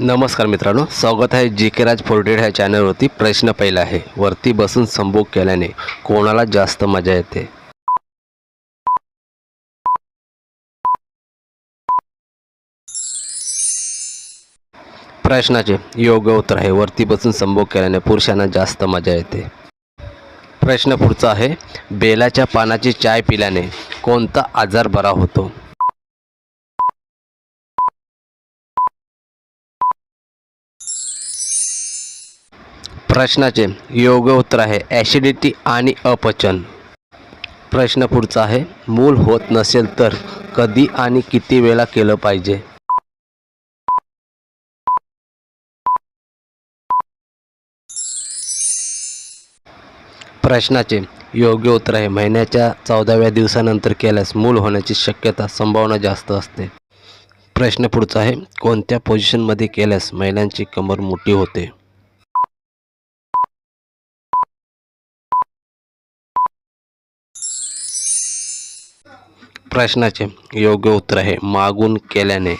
नमस्कार मित्रांनो स्वागत आहे जी के राज फोर्टेड ह्या चॅनलवरती. प्रश्न पहिला आहे वरती बसून संभोग केल्याने कोणाला जास्त मजा येते? प्रश्नाचे योग्य उत्तर आहे वरती बसून संभोग केल्याने पुरुषांना जास्त मजा येते. प्रश्न पुढचा आहे बेलाच्या पानाची चाय पिल्याने कोणता आजार बरा होतो? प्रश्नाचे योग्य उत्तर आहे. ॲसिडिटी आणि अपचन. प्रश्न पुढचा आहे. मूल होत नसेल तर कधी आणि किती वेळा केलं पाहिजे? प्रश्नाचे योग्य उत्तर आहे. महिन्याच्या चौदाव्या दिवसानंतर केल्यास मूल होण्याची शक्यता संभावना जास्त असते. प्रश्न पुढचा आहे. कोणत्या पोझिशनमध्ये केल्यास महिलांची कमर मोठी होते? प्रश्नाचे योग्य उत्तर आहे. मागून केल्याने.